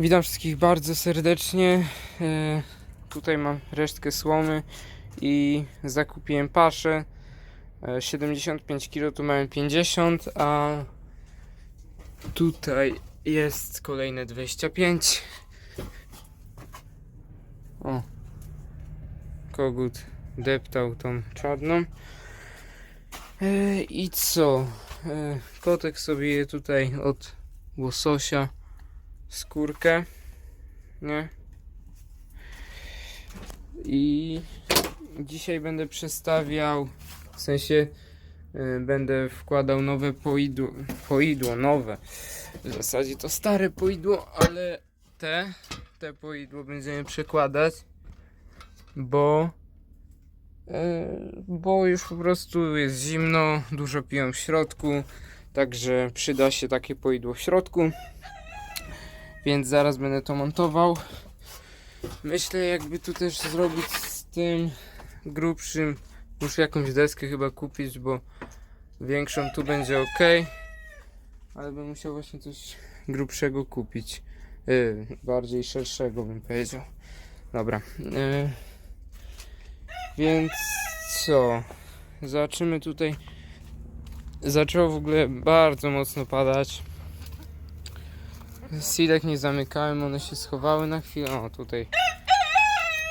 Witam wszystkich bardzo serdecznie. E, tutaj mam resztkę słomy i zakupiłem paszę. E, 75 kg, tu mamy 50, a tutaj jest kolejne 25. O, kogut deptał tą czarną. E, I co? E, kotek sobie tutaj od łososia skórkę, nie? I dzisiaj będę przestawiał, w sensie y, będę wkładał nowe poidło, poidło, nowe. W zasadzie to stare poidło, ale te, te poidło będziemy przekładać, bo y, bo już po prostu jest zimno, dużo piłem w środku, także przyda się takie poidło w środku. Więc zaraz będę to montował. Myślę jakby tu też zrobić z tym grubszym. Muszę jakąś deskę chyba kupić, bo większą tu będzie ok. Ale bym musiał właśnie coś grubszego kupić. Yy, bardziej szerszego bym powiedział. Dobra. Yy, więc co? Zobaczymy tutaj. Zaczęło w ogóle bardzo mocno padać. Silek nie zamykałem, one się schowały na chwilę. O, tutaj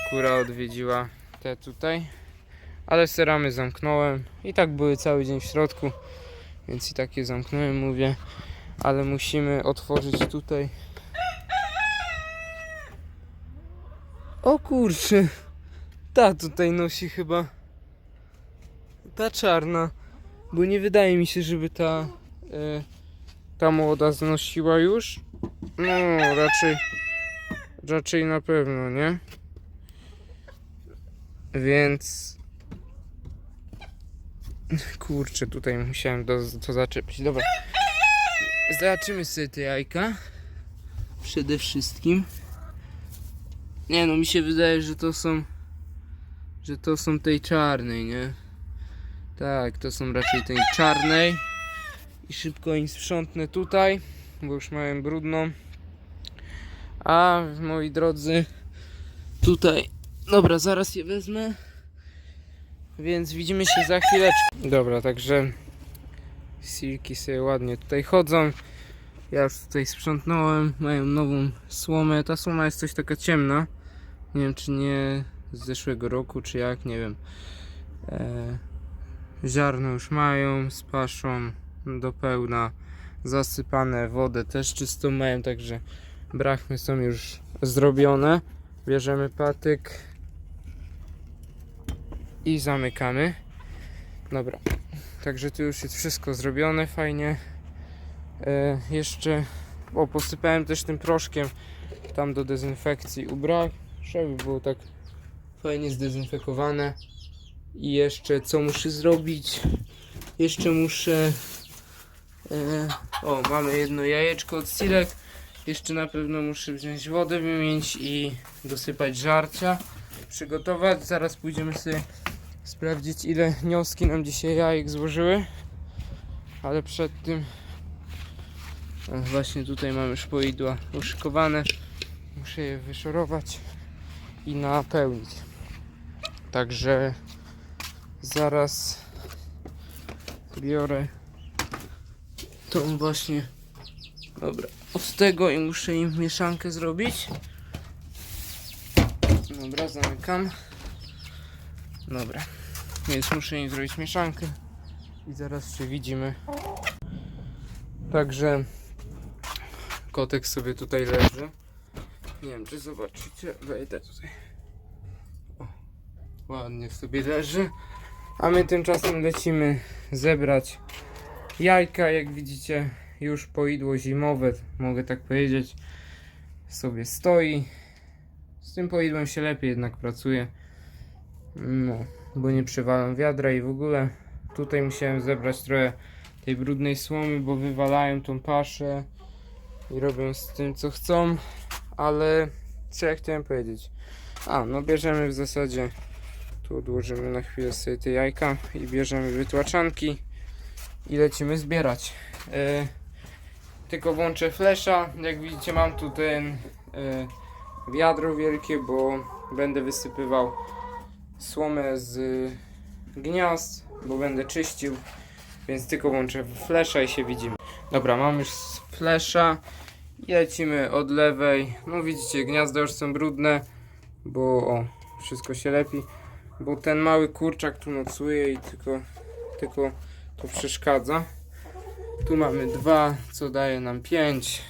kura odwiedziła te tutaj. Ale seramy zamknąłem. I tak były cały dzień w środku. Więc i tak je zamknąłem, mówię. Ale musimy otworzyć tutaj. O kurczę. Ta tutaj nosi chyba. Ta czarna. Bo nie wydaje mi się, żeby ta. E, ta młoda znosiła już. No, raczej. Raczej na pewno, nie? Więc. Kurczę, tutaj musiałem do, to zaczepić. Dobra. Zobaczymy sobie te jajka. Przede wszystkim. Nie no, mi się wydaje, że to są. Że to są tej czarnej, nie? Tak, to są raczej tej czarnej. I szybko im sprzątnę tutaj, bo już mają brudną. A moi drodzy, tutaj. Dobra, zaraz je wezmę. Więc widzimy się za chwileczkę. Dobra, także silki sobie ładnie tutaj chodzą. Ja już tutaj sprzątnąłem. Mają nową słomę. Ta słoma jest coś taka ciemna. Nie wiem, czy nie z zeszłego roku, czy jak, nie wiem. E, ziarno już mają z paszą do pełna. Zasypane wodę też czystą mają, także brachmy są już zrobione. Bierzemy patyk i zamykamy. Dobra, także tu już jest wszystko zrobione fajnie. E, jeszcze o, posypałem też tym proszkiem tam do dezynfekcji ubrań, żeby było tak fajnie zdezynfekowane. I jeszcze co muszę zrobić? Jeszcze muszę. E, o, mamy jedno jajeczko od Silek. Jeszcze na pewno muszę wziąć wodę, wymienić i dosypać żarcia. Przygotować. Zaraz pójdziemy sobie sprawdzić, ile wnioski nam dzisiaj jajek złożyły. Ale przed tym. Właśnie tutaj mamy już poidła uszykowane. Muszę je wyszorować i napełnić. Także zaraz biorę tą właśnie dobra od tego i muszę im mieszankę zrobić. Dobra zamykam. Dobra więc muszę im zrobić mieszankę. I zaraz się widzimy. Także kotek sobie tutaj leży. Nie wiem czy zobaczycie. Wejdę tutaj. O, ładnie sobie leży. A my tymczasem lecimy zebrać jajka. Jak widzicie, już poidło zimowe, mogę tak powiedzieć, sobie stoi. Z tym poidłem się lepiej jednak pracuje. No, bo nie przywalam wiadra i w ogóle tutaj musiałem zebrać trochę tej brudnej słomy, bo wywalają tą paszę i robią z tym co chcą, ale co ja chciałem powiedzieć? A, no bierzemy w zasadzie tu odłożymy na chwilę sobie te jajka i bierzemy wytłaczanki i lecimy zbierać. E, tylko włączę flesza. Jak widzicie mam tu ten y, wiadro wielkie, bo będę wysypywał słomę z gniazd, bo będę czyścił. Więc tylko włączę flesza i się widzimy. Dobra, mam już flesza i lecimy od lewej. No widzicie, gniazda już są brudne, bo o, wszystko się lepi. Bo ten mały kurczak tu nocuje i tylko, tylko to przeszkadza. Tu mamy dwa, co daje nam pięć.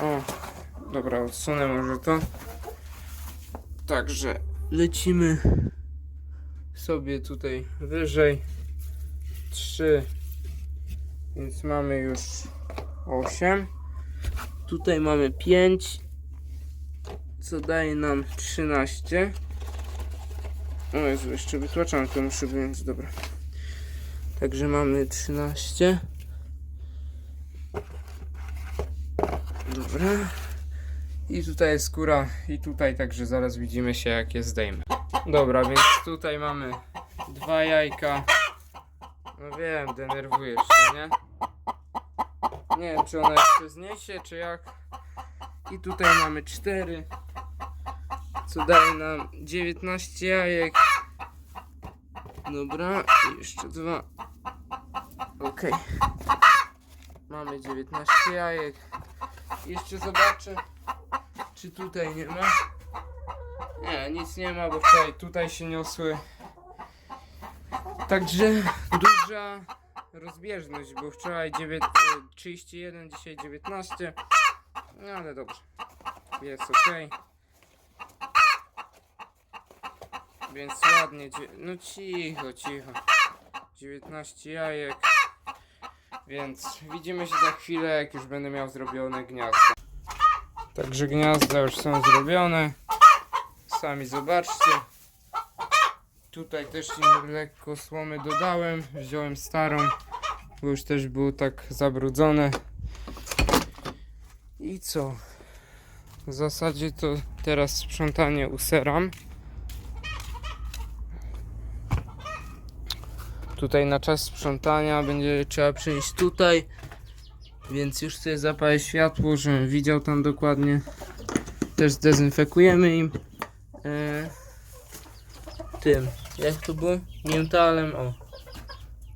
O, dobra, odsunę może to. Także lecimy sobie tutaj wyżej. Trzy. Więc mamy już 8. Tutaj mamy 5, co daje nam 13. O Jezu, jeszcze wytłaczankę muszę wyjąć, dobra. Także mamy 13. Dobra. I tutaj jest skóra i tutaj, także zaraz widzimy się jak je zdejmę. Dobra, więc tutaj mamy dwa jajka. No wiem, denerwujesz się, nie? Nie wiem, czy ona jeszcze zniesie, czy jak. I tutaj mamy 4, co daje nam 19 jajek. Dobra, i jeszcze dwa. Ok. Mamy 19 jajek. Jeszcze zobaczę, czy tutaj nie ma. Nie, nic nie ma, bo wczoraj tutaj się niosły. Także duża rozbieżność, bo wczoraj 9, e, 31, dzisiaj 19. No ale dobrze. Jest ok. Więc ładnie. No cicho, cicho. 19 jajek. Więc widzimy się za chwilę, jak już będę miał zrobione gniazda. Także gniazda już są zrobione. Sami zobaczcie. Tutaj też im lekko słomy dodałem. Wziąłem starą, bo już też było tak zabrudzone. I co? W zasadzie to teraz sprzątanie useram. Tutaj na czas sprzątania będzie trzeba przyjść tutaj. Więc już sobie zapalę światło, żebym widział tam dokładnie. Też zdezynfekujemy im. E, tym, jak to było? Miętalem, o.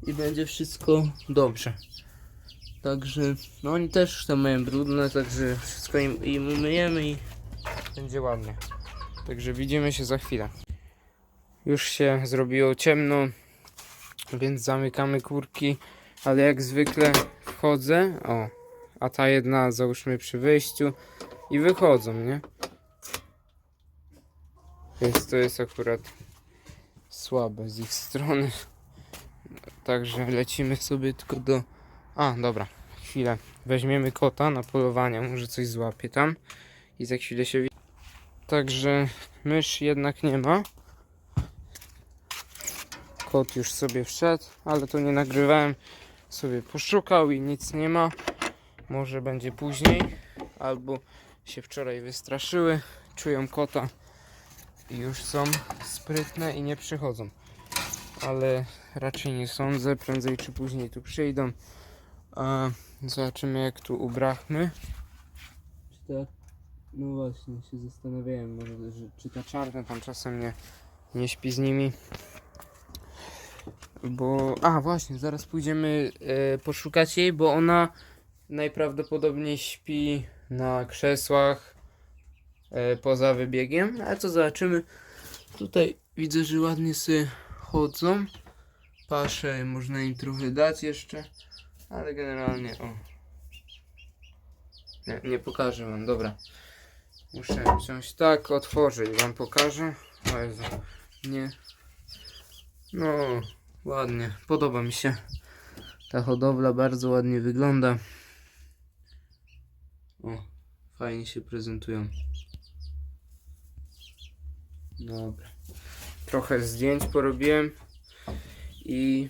I będzie wszystko dobrze. Także, no oni też tam mają brudne, także wszystko im, im umyjemy i będzie ładnie. Także widzimy się za chwilę. Już się zrobiło ciemno, więc zamykamy kurki, ale jak zwykle wchodzę, o, a ta jedna załóżmy przy wyjściu i wychodzą, nie? Więc to jest akurat słabe z ich strony. Także lecimy sobie tylko do. A, dobra, chwilę. Weźmiemy kota na polowanie, może coś złapie tam. I za chwilę się. Także mysz jednak nie ma. Kot już sobie wszedł, ale to nie nagrywałem. Sobie poszukał i nic nie ma. Może będzie później, albo się wczoraj wystraszyły, czują kota i już są sprytne i nie przychodzą. Ale raczej nie sądzę, prędzej czy później tu przyjdą. A zobaczymy jak tu ubrachmy. Czy ta... No właśnie, się zastanawiałem, może, że, czy ta czarna tam czasem nie, nie śpi z nimi. Bo... A właśnie, zaraz pójdziemy e, poszukać jej, bo ona najprawdopodobniej śpi na krzesłach e, poza wybiegiem, ale to zobaczymy. Tutaj widzę, że ładnie sobie chodzą. Paszę można im trochę dać jeszcze, ale generalnie o. Nie, nie pokażę wam, dobra. Muszę wziąć tak, otworzę i wam pokażę. O Jezu, nie. No, ładnie, podoba mi się. Ta hodowla bardzo ładnie wygląda. O, fajnie się prezentują. Dobra. Trochę zdjęć porobiłem. I.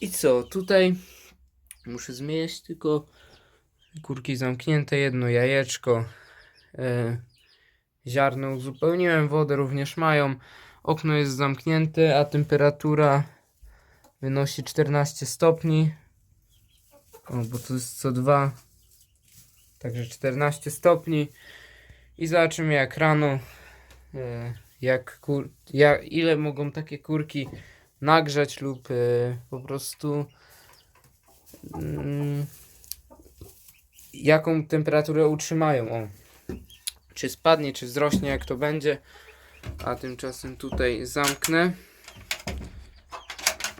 I co? Tutaj muszę zmieść tylko kurki zamknięte, jedno jajeczko. E, ziarno uzupełniłem, wodę również mają. Okno jest zamknięte, a temperatura wynosi 14 stopni. O, bo to jest co dwa. Także 14 stopni. I zobaczymy jak rano, e, jak kur, ja, ile mogą takie kurki nagrzać lub e, po prostu mm, jaką temperaturę utrzymają. O. Czy spadnie, czy wzrośnie, jak to będzie. A tymczasem tutaj zamknę.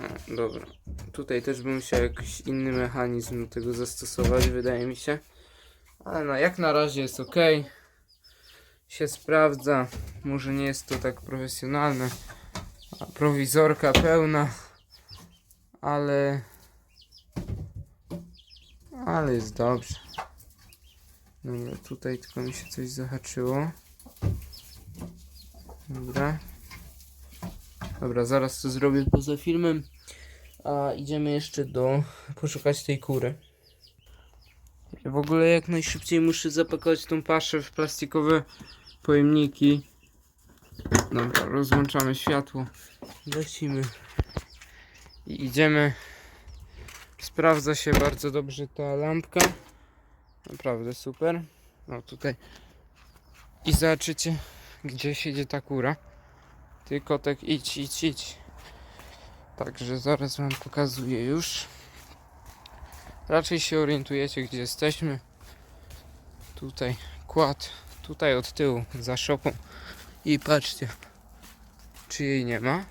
O, dobra. Tutaj też bym musiał jakiś inny mechanizm do tego zastosować, wydaje mi się. Ale no, jak na razie jest ok. Się sprawdza. Może nie jest to tak profesjonalne. Prowizorka pełna. Ale. Ale jest dobrze. Dobra, tutaj tylko mi się coś zahaczyło. Dobra. Dobra, zaraz to zrobię poza filmem. A idziemy jeszcze do poszukać tej kury. Ja w ogóle jak najszybciej muszę zapakować tą paszę w plastikowe pojemniki. Dobra, rozłączamy światło. Lecimy. I idziemy. Sprawdza się bardzo dobrze ta lampka. Naprawdę super. No tutaj. I zobaczycie, gdzie siedzi ta kura. Ty kotek, idź, idź, idź. Także zaraz wam pokazuję już. Raczej się orientujecie, gdzie jesteśmy. Tutaj kład, tutaj od tyłu, za szopą. I patrzcie, czy jej nie ma.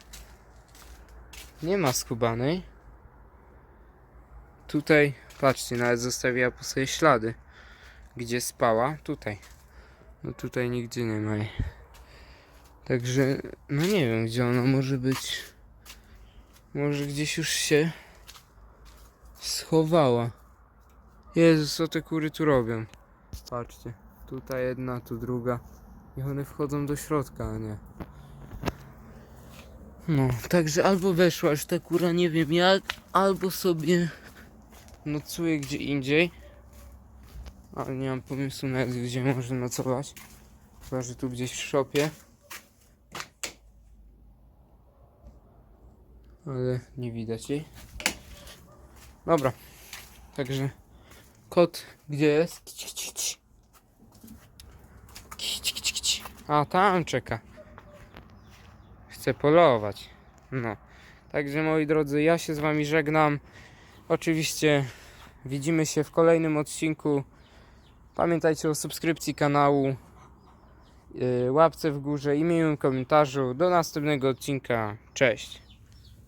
Nie ma skubanej. Tutaj, patrzcie, nawet zostawiła po sobie ślady. Gdzie spała? Tutaj. No tutaj nigdzie nie ma jej. Także, no nie wiem, gdzie ona może być. Może gdzieś już się schowała. Jezus, co te kury tu robią? Patrzcie, tutaj jedna, tu druga. Niech one wchodzą do środka, a nie. No, także albo weszła już ta kura, nie wiem jak, albo sobie nocuje gdzie indziej. Ale nie mam pomysłu nawet gdzie może nocować. Chyba, że tu gdzieś w szopie. Ale nie widać jej. Dobra. Także kot gdzie jest? A tam czeka. Chce polować. No. Także moi drodzy, ja się z wami żegnam. Oczywiście widzimy się w kolejnym odcinku. Pamiętajcie o subskrypcji kanału, yy, łapce w górze i miłym komentarzu. Do następnego odcinka. Cześć.